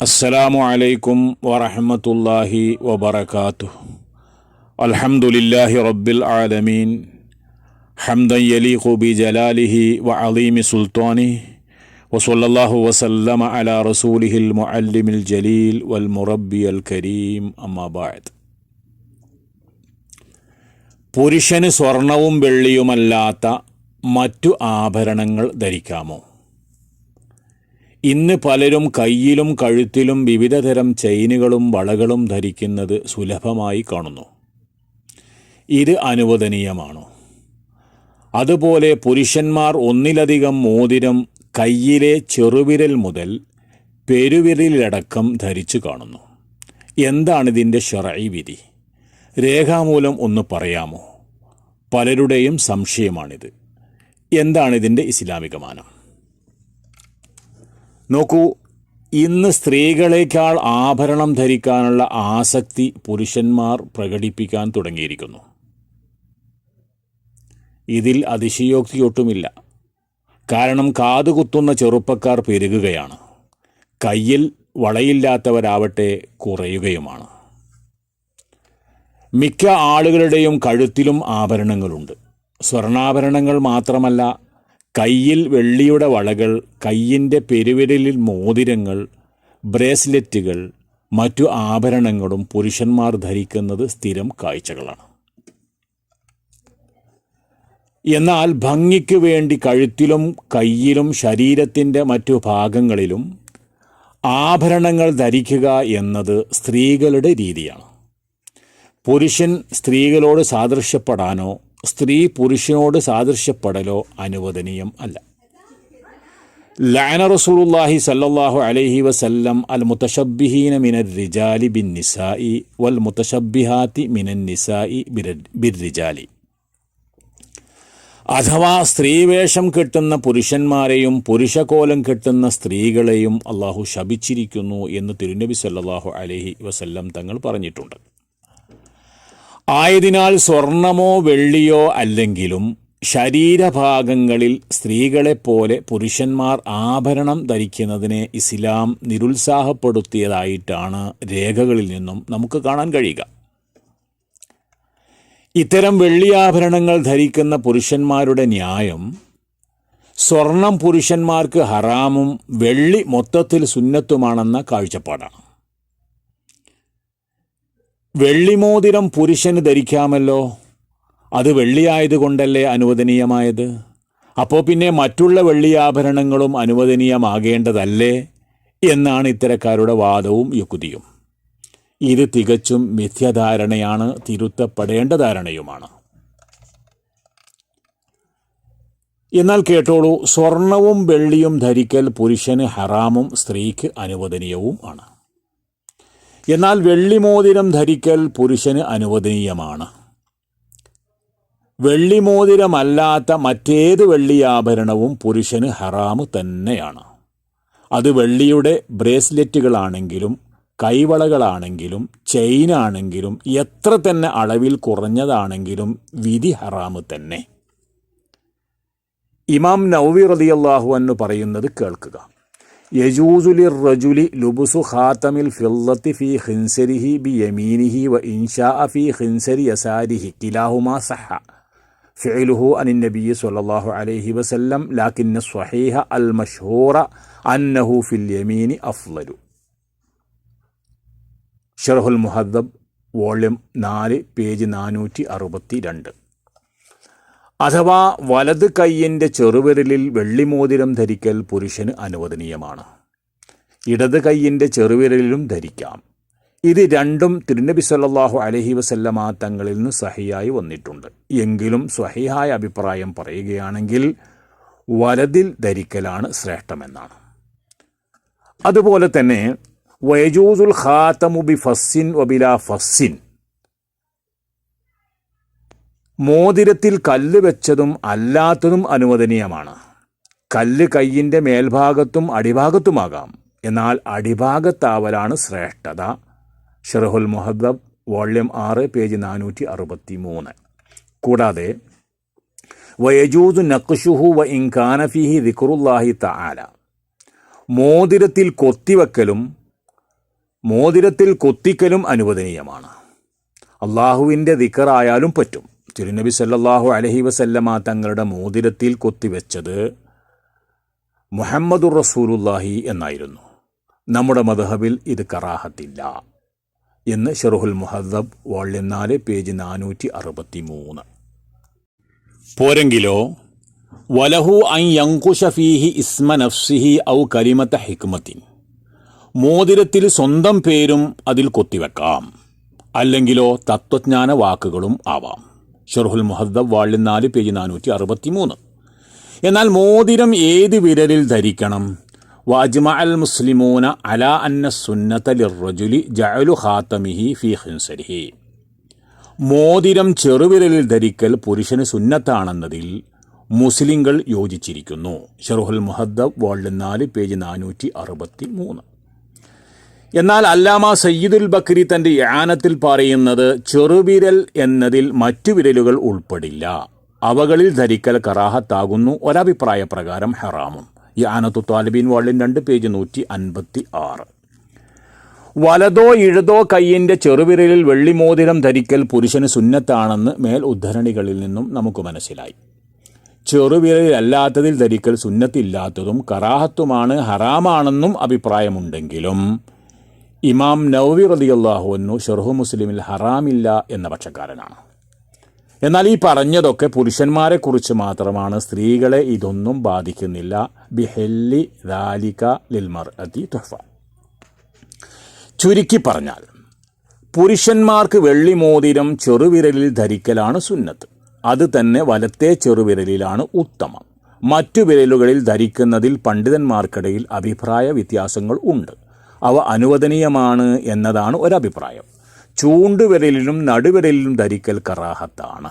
അസ്സലാമു അലൈക്കും വറഹമത്തല്ലാഹി വബർക്കാത്തു അൽഹംദുലില്ലാഹി റബ്ബിൽ ആലമീൻ. ഹംദൻ യലീഖു ബി ജലാലിഹി വ അലീമി സുൽത്താനി. വസല്ലല്ലാഹു വസല്ലമ അല റസൂലിഹിൽ മുഅല്ലിമിൽ ജലീൽ വൽ മുറബ്ബി അൽ കരീം അമ്മബാദ് പുരുഷന് സ്വർണവും വെള്ളിയുമല്ലാത്ത മറ്റു ആഭരണങ്ങൾ ധരിക്കാമോ? ഇന്ന് പലരും കയ്യിലും കഴുത്തിലും വിവിധതരം ചെയിനുകളും വളകളും ധരിക്കുന്നത് സുലഭമായി കാണുന്നു. ഇത് അനുവദനീയമാണോ? അതുപോലെ പുരുഷന്മാർ ഒന്നിലധികം മോതിരം കയ്യിലെ ചെറുവിരൽ മുതൽ പെരുവിരലിലടക്കം ധരിച്ചു കാണുന്നു. എന്താണിതിന്റെ ഷറൈ വിധി? രേഖാമൂലം ഒന്ന് പറയാമോ? പലരുടെയും സംശയമാണിത്. എന്താണിതിന്റെ ഇസ്ലാമിക മാനം? നോക്കൂ ഇന്ന് സ്ത്രീകളേക്കാൾ ആഭരണം ധരിക്കാനുള്ള ആസക്തി പുരുഷന്മാർ പ്രകടിപ്പിക്കാൻ തുടങ്ങിയിരിക്കുന്നു. ഇതിൽ അതിശയോക്തിയൊട്ടുമില്ല. കാരണം കാതുകുത്തുന്ന ചെറുപ്പക്കാർ പെരുകുകയാണ്. കയ്യിൽ വളയില്ലാത്തവരാവട്ടെ കുറയുകയുമാണ്. മിക്ക ആളുകളുടെയും കഴുത്തിലും ആഭരണങ്ങളുണ്ട്. സ്വർണാഭരണങ്ങൾ മാത്രമല്ല കയ്യിൽ വെള്ളിയുടെ വളകൾ കയ്യിന്റെ പെരുവിരലിൽ മോതിരങ്ങൾ ബ്രേസ്ലെറ്റുകൾ മറ്റു ആഭരണങ്ങളും പുരുഷന്മാർ ധരിക്കുന്നത് സ്ഥിരം കാഴ്ചകളാണ്. എന്നാൽ ഭംഗിക്ക് വേണ്ടി കഴുത്തിലും കയ്യിലും ശരീരത്തിന്റെ മറ്റു ഭാഗങ്ങളിലും ആഭരണങ്ങൾ ധരിക്കുക എന്നത് സ്ത്രീകളുടെ രീതിയാണ്. പുരുഷൻ സ്ത്രീകളോട് സാദൃശ്യപ്പെടാനോ സ്ത്രീ പുരുഷനോട് സാദൃശ്യപ്പെടലോ അനുവദനീയം അല്ല. ലഅന റസൂലുള്ളാഹി സല്ലല്ലാഹു അലൈഹി വസല്ലം അൽ മുതശബ്ബിഹീന മിനർ റിജാലി ബിൻ നിസായി വൽ മുത്തശബ്ബിഹാത്തി മിനൻ നിസായി ബിർ റിജാലി. അഥവാ സ്ത്രീവേഷം കെട്ടുന്ന പുരുഷന്മാരെയും പുരുഷകോലം കെട്ടുന്ന സ്ത്രീകളെയും അള്ളാഹു ശപിച്ചിരിക്കുന്നു എന്ന് തിരുനബി സല്ലല്ലാഹു അലൈഹി വസല്ലം തങ്ങൾ പറഞ്ഞിട്ടുണ്ട്. ആയതിനാൽ സ്വർണമോ വെള്ളിയോ അല്ലെങ്കിലും ശരീരഭാഗങ്ങളിൽ സ്ത്രീകളെപ്പോലെ പുരുഷന്മാർ ആഭരണം ധരിക്കുന്നതിനെ ഇസ്ലാം നിരുത്സാഹപ്പെടുത്തിയതായിട്ടാണ് രേഖകളിൽ നിന്നും നമുക്ക് കാണാൻ കഴിയുക. ഇത്തരം വെള്ളിയാഭരണങ്ങൾ ധരിക്കുന്ന പുരുഷന്മാരുടെ ന്യായം സ്വർണം പുരുഷന്മാർക്ക് ഹറാമും വെള്ളി മൊത്തത്തിൽ സുന്നത്തുമാണെന്ന കാഴ്ചപ്പാടാണ്. വെള്ളിമോതിരം പുരുഷന് ധരിക്കാമല്ലോ. അത് വെള്ളിയായതുകൊണ്ടല്ലേ അനുവദനീയമായത്? അപ്പോൾ പിന്നെ മറ്റുള്ള വെള്ളിയാഭരണങ്ങളും അനുവദനീയമാകേണ്ടതല്ലേ? എന്നാണ് ഇത്തരക്കാരുടെ വാദവും യുക്തിയും. ഇത് തികച്ചും മിഥ്യധാരണയാണ് തിരുത്തപ്പെടേണ്ട ധാരണയുമാണ് എന്നാൽ കേട്ടോളൂ സ്വർണവും വെള്ളിയും ധരിക്കൽ പുരുഷന് ഹറാമും സ്ത്രീക്ക് അനുവദനീയവും ആണ് എന്നാൽ വെള്ളിമോതിരം ധരിക്കൽ പുരുഷന് അനുവദനീയമാണ്. വെള്ളിമോതിരമല്ലാത്ത മറ്റേത് വെള്ളിയാഭരണവും പുരുഷന് ഹറാമ് തന്നെയാണ്. അത് വെള്ളിയുടെ ബ്രേസ്ലെറ്റുകളാണെങ്കിലും കൈവളകളാണെങ്കിലും ചെയിനാണെങ്കിലും എത്ര തന്നെ അളവിൽ കുറഞ്ഞതാണെങ്കിലും വിധി ഹറാമ് തന്നെ. ഇമാം നൗവി റളിയല്ലാഹു എന്ന് പറയുന്നത് കേൾക്കുക. യജൂസുലി റജുലി ലുബുസു ഖാത്തമിൽ ഫില്ലത്തി ഫി ഖിൻസരിഹി ബി യമീനിഹി വ ഇൻഷാ ഫി ഖിൻസരി യസാരിഹി. കിലാഹുമാ സഹ ഫിഅലുഹു അനിൻ നബി സല്ലല്ലാഹു അലൈഹി വസല്ലം. ലാകിന്ന സ്വഹീഹ അൽ മഷ്ഹൂറ അന്നഹു ഫിൽ യമീനി അഫ്ളലു. ഷർഹുൽ മുഹദ്ദബ് വോള്യം നാല് പേജ് നാനൂറ്റി അറുപത്തി രണ്ട് അഥവാ വലത് കൈയിന്റെ ചെറുവിരലിൽ വെള്ളിമോതിരം ധരിക്കൽ പുരുഷന് അനുവദനീയമാണ്. ഇടത് കൈയിന്റെ ചെറുവിരലിലും ധരിക്കാം. ഇത് രണ്ടും തിരുനബി സല്ലാഹു അലഹി വസല്ലമാ തങ്ങളിൽ നിന്ന് സഹിയായി വന്നിട്ടുണ്ട്. എങ്കിലും സ്വഹിയായ അഭിപ്രായം പറയുകയാണെങ്കിൽ വലതിൽ ധരിക്കലാണ് ശ്രേഷ്ഠമെന്നാണ്. അതുപോലെ തന്നെ വയജൂസുൽ ഖാത്തമുബി ഫസ്സിൻ വബില ഫസ്സിൻ മോതിരത്തിൽ കല്ല് വെച്ചതും അല്ലാത്തതും അനുവദനീയമാണ്. കല്ല് കയ്യിന്റെ മേൽഭാഗത്തും അടിഭാഗത്തുമാകാം. എന്നാൽ അടിഭാഗത്താവലാണ് ശ്രേഷ്ഠത. ഷെർഹുൽ മുഹദ്ദബ് വോള്യം ആറ് പേജ് നാനൂറ്റി അറുപത്തി മൂന്ന് കൂടാതെ വയജൂസു നഖ്ഷുഹു വ ഇൻകാനഫിഹി ദിക്റുല്ലാഹി തആല. മോതിരത്തിൽ കൊത്തിവെക്കലും മോതിരത്തിൽ കൊത്തിക്കലും അനുവദനീയമാണ്. അള്ളാഹുവിന്റെ ദിക്കറായാലും പറ്റും. തിരുനബി സല്ലാഹു അലഹി വസല്ലമ തങ്ങളുടെ മോതിരത്തിൽ കൊത്തിവെച്ചത് മുഹമ്മദുർ റസൂലുല്ലാഹി എന്നായിരുന്നു. നമ്മുടെ മദ്ഹബിൽ ഇത് കറാഹത്തില്ല എന്ന് ഷെറുഹുൽ മുഹദ്ദബ് വോള്യം നാല് പേജ് നാനൂറ്റി അറുപത്തി മൂന്ന് പോരെങ്കിലോ വലഹു ഐ യങ്കുഷഫീഹി ഇസ്മ നഫ്സിഹി ഔ കലിമത്ത ഹിക്മത്തിൻ. മോതിരത്തിൽ സ്വന്തം പേരും അതിൽ കൊത്തിവെക്കാം. അല്ലെങ്കിലോ തത്വജ്ഞാന വാക്കുകളും ആവാം. ഷെർഹുൽ മുഹദ്ദബ് വാള്യം നാല് പേജ് നാനൂറ്റി അറുപത്തി മൂന്ന് എന്നാൽ മോതിരം ഏത് വിരലിൽ ധരിക്കണം? വാജ്മ അൽ മുസ്ലിമൂന അല അന്ന സുന്നത്ത ലിർറജുലി ജഅലു ഹാത്തമിഹി ഫി ഹിൻസരിഹി മോതിരം ചെറുവിരലിൽ ധരിക്കൽ പുരുഷന് സുന്നത്താണെന്നതിൽ മുസ്ലിങ്ങൾ യോജിച്ചിരിക്കുന്നു. ഷെറുഹുൽ മുഹദ്ദബ് വോൾഡ് നാല് പേജ് നാനൂറ്റി അറുപത്തി മൂന്ന് എന്നാൽ അല്ലാമ സയ്യിദുൽ ബക്രി തന്റെ യാനത്തിൽ പറയുന്നത് ചെറുവിരൽ എന്നതിൽ മറ്റു വിരലുകൾ ഉൾപ്പെടില്ല. അവകളിൽ ധരിക്കൽ കറാഹത്താകുന്നു. ഒരഭിപ്രായ പ്രകാരം ഹറാമും. യാനത്തു താലിബീൻ വാളിൻ രണ്ട് പേജ് നൂറ്റി അൻപത്തി ആറ് വലതോ ഇഴതോ കയ്യിന്റെ ചെറുവിരലിൽ വെള്ളിമോതിരം ധരിക്കൽ പുരുഷന് സുന്നത്താണെന്ന് മേൽ ഉദ്ധരണികളിൽ നിന്നും നമുക്ക് മനസ്സിലായി. ചെറുവിരലിലല്ലാത്തതിൽ ധരിക്കൽ സുന്നത്തില്ലാത്തതും കറാഹത്തുമാണ് ഹറാമാണെന്നും അഭിപ്രായമുണ്ടെങ്കിലും ഇമാം നൌവി റലിയല്ലാഹുവിനു ഷെർഹു മുസ്ലിമിൽ ഹറാമില്ല എന്ന പക്ഷക്കാരനാണ്. എന്നാൽ ഈ പറഞ്ഞതൊക്കെ പുരുഷന്മാരെക്കുറിച്ച് മാത്രമാണ്. സ്ത്രീകളെ ഇതൊന്നും ബാധിക്കുന്നില്ല. ബിഹെല്ലി ദാലിക ലിൽമർ അതി തുഹഫ. ചുരുക്കി പറഞ്ഞാൽ പുരുഷന്മാർക്ക് വെള്ളി മോതിരം ചെറുവിരലിൽ ധരിക്കലാണ് സുന്നത്ത്. അത് തന്നെ വലത്തെ ചെറുവിരലിലാണ് ഉത്തമം. മറ്റു വിരലുകളിൽ ധരിക്കുന്നതിൽ പണ്ഡിതന്മാർക്കിടയിൽ അഭിപ്രായ വ്യത്യാസങ്ങൾ ഉണ്ട്. അവ അനുവദനീയമാണ് എന്നതാണ് ഒരഭിപ്രായം. ചൂണ്ടുവിരലിലും നടുവിരലിലും ധരിക്കൽ കറാഹത്താണ്.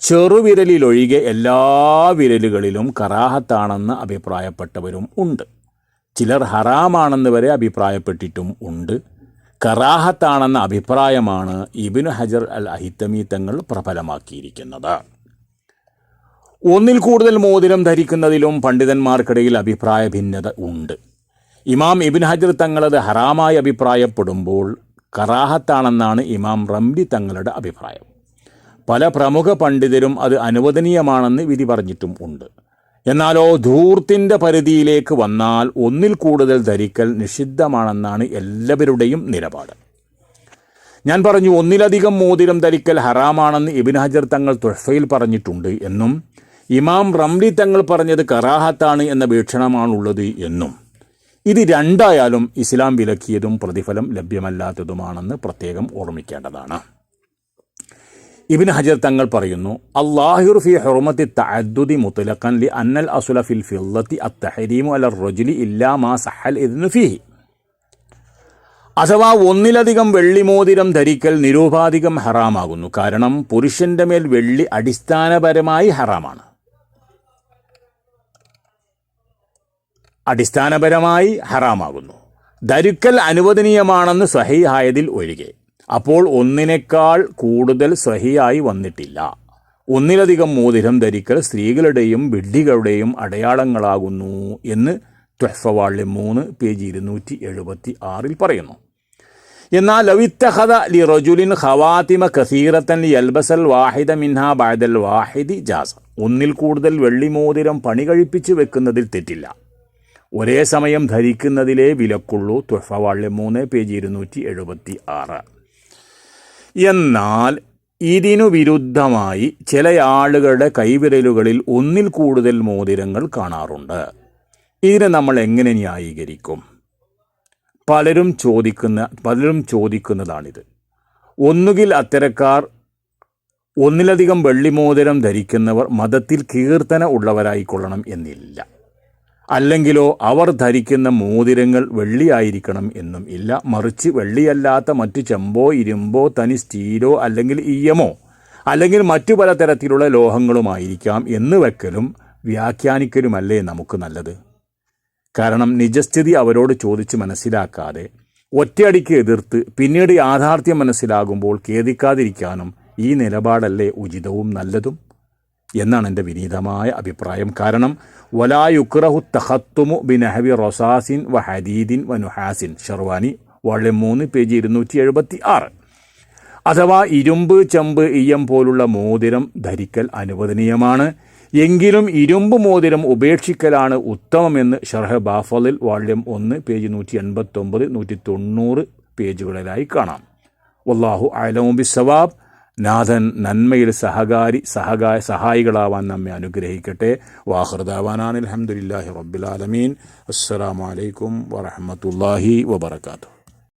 ചെറുവിരലിലൊഴികെ എല്ലാ വിരലുകളിലും കറാഹത്താണെന്ന് അഭിപ്രായപ്പെട്ടവരും ഉണ്ട്. ചിലർ ഹറാമാണെന്ന് വരെ അഭിപ്രായപ്പെട്ടിട്ടും ഉണ്ട്. കറാഹത്താണെന്ന അഭിപ്രായമാണ് ഇബിന് ഹജർ അൽ അഹിത്തമി തങ്ങൾ പ്രബലമാക്കിയിരിക്കുന്നത്. ഒന്നിൽ കൂടുതൽ മോതിരം ധരിക്കുന്നതിലും പണ്ഡിതന്മാർക്കിടയിൽ അഭിപ്രായ ഭിന്നത ഉണ്ട്. ഇമാം ഇബിൻ ഹജർ തങ്ങളത് ഹറാമായി അഭിപ്രായപ്പെടുമ്പോൾ കറാഹത്താണെന്നാണ് ഇമാം റംലി തങ്ങളുടെ അഭിപ്രായം. പല പ്രമുഖ പണ്ഡിതരും അത് അനുവദനീയമാണെന്ന് വിധി പറഞ്ഞിട്ടും ഉണ്ട്. എന്നാലോ ധൂർത്തിന്റെ പരിധിയിലേക്ക് വന്നാൽ ഒന്നിൽ കൂടുതൽ ധരിക്കൽ നിഷിദ്ധമാണെന്നാണ് എല്ലാവരുടെയും നിലപാട്. ഞാൻ പറഞ്ഞു ഒന്നിലധികം മോതിരം ധരിക്കൽ ഹറാമാണെന്ന് ഇബിൻ ഹജർ തങ്ങൾ തുഷയിൽ പറഞ്ഞിട്ടുണ്ട് എന്നും ഇമാം റംലി തങ്ങൾ പറഞ്ഞത് കറാഹത്താണ് എന്ന വീക്ഷണമാണുള്ളത് എന്നും. ഇത് രണ്ടായാലും ഇസ്ലാം വിലക്കിയതും പ്രതിഫലം ലഭ്യമല്ലാത്തതുമാണെന്ന് പ്രത്യേകം ഓർമ്മിക്കേണ്ടതാണ്. ഇബിൻ ഹജർ തങ്ങൾ പറയുന്നു അള്ളാഹിർ ഫി ഹുർമത്തി തഅദ്ദുദി മുത്തലഖൻ ലി അന്നൽ അസുല ഫിൽ ഫില്ലത്തി അത്തഹരീമു അല റജുലി ഇല്ലാ മാ സഹൽ ഇദ്നു ഫീഹി. അഥവാ ഒന്നിലധികം വെള്ളിമോതിരം ധരിക്കൽ നിരൂപാധികം ഹറാമാകുന്നു. കാരണം പുരുഷന്റെ മേൽ വെള്ളി അടിസ്ഥാനപരമായി ഹറാമാണ്. അടിസ്ഥാനപരമായി ഹറാമാകുന്നു. ധരിക്കൽ അനുവദനീയമാണെന്ന് സഹിഹായതിൽ ഒഴികെ. അപ്പോൾ ഒന്നിനേക്കാൾ കൂടുതൽ സഹിയായി വന്നിട്ടില്ല. ഒന്നിലധികം മോതിരം ധരിക്കൽ സ്ത്രീകളുടെയും വിഡ്ഢികളുടെയും അടയാളങ്ങളാകുന്നു എന്ന് ത്വഫവാള്യം മൂന്ന് പേജ് ഇരുന്നൂറ്റി എഴുപത്തി ആറിൽ പറയുന്നു. എന്നാൽ ലവിത്തഹദ ലി റജുലിൻ ഖവാത്തിമ കസീറത്തൻ യൽബസൽ വാഹിദ മിൻഹ ബാദൽ വാഹിദി ജാസ്. ഒന്നിൽ കൂടുതൽ വെള്ളിമോതിരം പണി കഴിപ്പിച്ച് വെക്കുന്നതിൽ തെറ്റില്ല. ഒരേ സമയം ധരിക്കുന്നതിലേ വിലക്കുള്ളൂ. തുഫവാള്യം മൂന്ന് പേജ് ഇരുന്നൂറ്റി എഴുപത്തി ആറ് എന്നാൽ ഇതിനു വിരുദ്ധമായി ചില ആളുകളുടെ കൈവിരലുകളിൽ ഒന്നിൽ കൂടുതൽ മോതിരങ്ങൾ കാണാറുണ്ട്. ഇതിനെ നമ്മൾ എങ്ങനെ ന്യായീകരിക്കും? പലരും ചോദിക്കുന്ന പലരും ചോദിക്കുന്നതാണിത്. ഒന്നുകിൽ അത്തരക്കാർ ഒന്നിലധികം വെള്ളിമോതിരം ധരിക്കുന്നവർ മതത്തിൽ കീർത്തന ഉള്ളവരായിക്കൊള്ളണം എന്നില്ല. അല്ലെങ്കിലോ അവർ ധരിക്കുന്ന മോതിരങ്ങൾ വെള്ളിയായിരിക്കണം എന്നും ഇല്ല. മറിച്ച് വെള്ളിയല്ലാത്ത മറ്റു ചെമ്പോ ഇരുമ്പോ തനി സ്റ്റീലോ അല്ലെങ്കിൽ ഈയമോ അല്ലെങ്കിൽ മറ്റു പല തരത്തിലുള്ള ലോഹങ്ങളുമായിരിക്കാം എന്ന് വെക്കലും വ്യാഖ്യാനിക്കലുമല്ലേ നമുക്ക് നല്ലത്? കാരണം നിജസ്ഥിതി അവരോട് ചോദിച്ച് മനസ്സിലാക്കാതെ ഒറ്റയടിക്ക് എതിർത്ത് പിന്നീട് യാഥാർത്ഥ്യം മനസ്സിലാകുമ്പോൾ ഖേദിക്കാതിരിക്കാനും ഈ നിലപാടല്ലേ ഉചിതവും നല്ലതും? എന്നാണ് എന്റെ വിനീതമായ അഭിപ്രായം. കാരണം വലാ വലായുക്രഹു തഹത്തുമു ബിനഹവി റൊസാസിൻ വ ഹദീദിൻ വ നുഹാസിൻ. ഷെർവാനി വോളിയം മൂന്ന് പേജ് ഇരുന്നൂറ്റി എഴുപത്തി ആറ് അഥവാ ഇരുമ്പ് ചെമ്പ് ഇയം പോലുള്ള മോതിരം ധരിക്കൽ അനുവദനീയമാണ്. എങ്കിലും ഇരുമ്പ് മോതിരം ഉപേക്ഷിക്കലാണ് ഉത്തമമെന്ന് ഷർഹ ബാഫലിൽ വാള്യം ഒന്ന് പേജ് നൂറ്റി എൺപത്തൊമ്പത് നൂറ്റി തൊണ്ണൂറ് പേജുകളിലായി കാണാം. വല്ലാഹു അലമുബി സവാബ് നാഥൻ നന്മയിൽ സഹകാരി സഹകാ സഹായികളാവാൻ നമ്മെ അനുഗ്രഹിക്കട്ടെ. വാഹൃദാവാനാൻ അലഹമുല്ലാഹി റബ്ബുലാലമീൻ അസ്സാം വലൈക്കും വറഹമത്തല്ലാഹി വബർക്കാത്തു